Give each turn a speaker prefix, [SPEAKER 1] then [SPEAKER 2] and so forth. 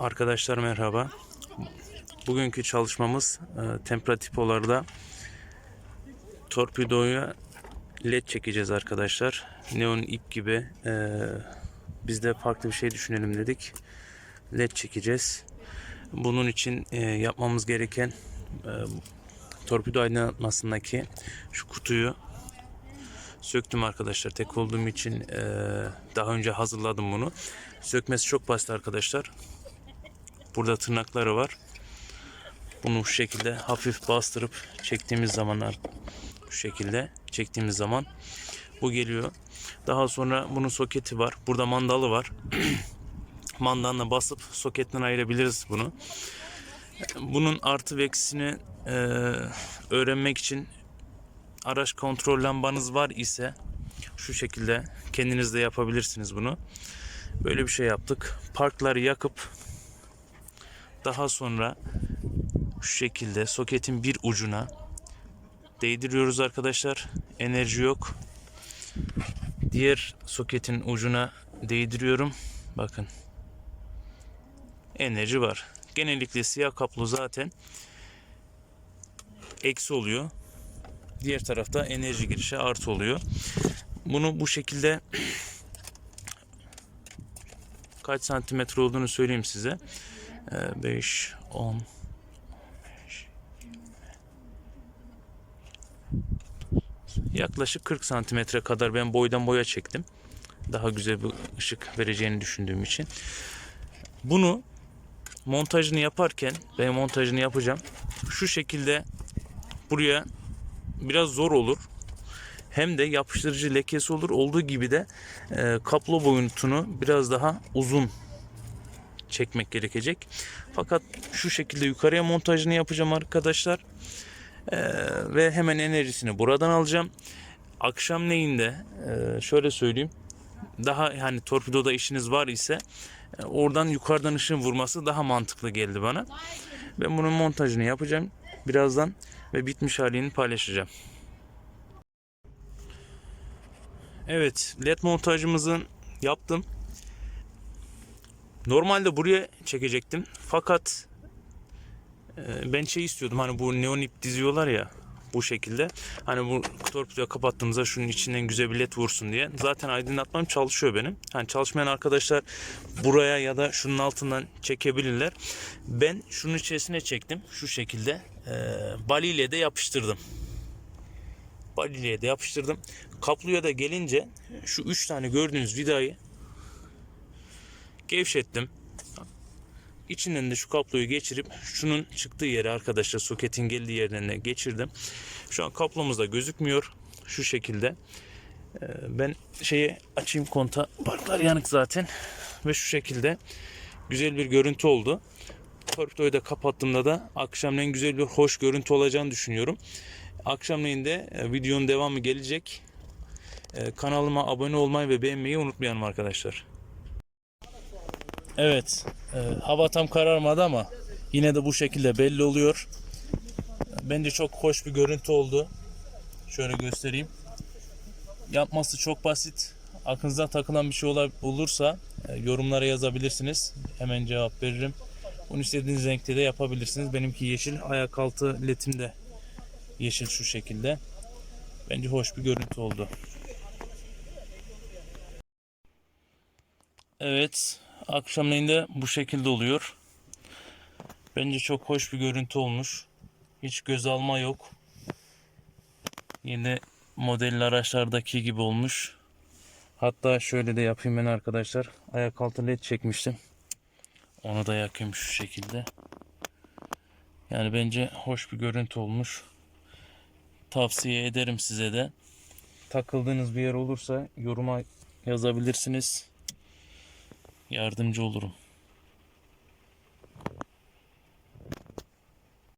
[SPEAKER 1] Arkadaşlar merhaba. Bugünkü çalışmamız e, tempratipolarda torpidoya led çekeceğiz arkadaşlar. Neon ip gibi. E, biz de farklı bir şey düşünelim dedik. Led çekeceğiz. Bunun için e, yapmamız gereken e, torpido aydınlatmasındaki şu kutuyu söktüm arkadaşlar. Tek olduğum için e, daha önce hazırladım bunu. Sökmesi çok basit arkadaşlar. Burada tırnakları var. Bunu şu şekilde hafif bastırıp çektiğimiz zamanlar şu şekilde çektiğimiz zaman bu geliyor. Daha sonra bunun soketi var. Burada mandalı var. Mandalına basıp soketten ayırabiliriz bunu. Bunun artı ve eksisini e, öğrenmek için araç kontrol lambanız var ise şu şekilde kendiniz de yapabilirsiniz bunu. Böyle bir şey yaptık. Parkları yakıp daha sonra şu şekilde soketin bir ucuna değdiriyoruz arkadaşlar. Enerji yok. Diğer soketin ucuna değdiriyorum. Bakın. Enerji var. Genellikle siyah kablo zaten eksi oluyor. Diğer tarafta enerji girişi artı oluyor. Bunu bu şekilde kaç santimetre olduğunu söyleyeyim size. 5, 10, yaklaşık 40 santimetre kadar ben boydan boya çektim. Daha güzel bir ışık vereceğini düşündüğüm için. Bunu montajını yaparken ben montajını yapacağım. Şu şekilde buraya biraz zor olur. Hem de yapıştırıcı lekesi olur. Olduğu gibi de e, kaplo boyutunu biraz daha uzun çekmek gerekecek. Fakat şu şekilde yukarıya montajını yapacağım arkadaşlar. Ee, ve hemen enerjisini buradan alacağım. Akşamleyin de e, şöyle söyleyeyim. Daha hani torpidoda işiniz var ise e, oradan yukarıdan ışın vurması daha mantıklı geldi bana. Ben bunun montajını yapacağım birazdan ve bitmiş halini paylaşacağım. Evet, led montajımızı yaptım. Normalde buraya çekecektim. Fakat e, ben şey istiyordum hani bu neon ip diziyorlar ya bu şekilde. Hani bu torpidoyu kapattığımızda şunun içinden güzel bir led vursun diye. Zaten aydınlatmam çalışıyor benim. Hani çalışmayan arkadaşlar buraya ya da şunun altından çekebilirler. Ben şunun içerisine çektim şu şekilde. E, de yapıştırdım. Baliyle de yapıştırdım. Kapluya da gelince şu üç tane gördüğünüz vidayı gevşettim. İçinden de şu kabloyu geçirip şunun çıktığı yere arkadaşlar soketin geldiği yerine geçirdim. Şu an kablomuzda gözükmüyor. Şu şekilde. Ee, Ben şeyi açayım konta. Parklar yanık zaten. Ve şu şekilde güzel bir görüntü oldu. Torpidoyu da kapattığımda da akşamleyin güzel bir hoş görüntü olacağını düşünüyorum. Akşamleyin de e, videonun devamı gelecek. E, Kanalıma abone olmayı ve beğenmeyi unutmayalım arkadaşlar. Evet. e, hava tam kararmadı ama yine de bu şekilde belli oluyor. Bence çok hoş bir görüntü oldu. Şöyle göstereyim. Yapması çok basit. Aklınıza takılan bir şey olursa e, yorumlara yazabilirsiniz. Hemen cevap veririm. Bunu istediğiniz renkte de yapabilirsiniz. Benimki yeşil. Ayak altı letim de yeşil şu şekilde. Bence hoş bir görüntü oldu. Evet. Akşamleyin de bu şekilde oluyor. Bence çok hoş bir görüntü olmuş. Hiç göz alma yok. Yine modelli araçlardaki gibi olmuş. Hatta şöyle de yapayım ben arkadaşlar. Ayak altı led çekmiştim. Onu da yakayım şu şekilde. Yani bence hoş bir görüntü olmuş. Tavsiye ederim size de. Takıldığınız bir yer olursa yoruma yazabilirsiniz yardımcı olurum.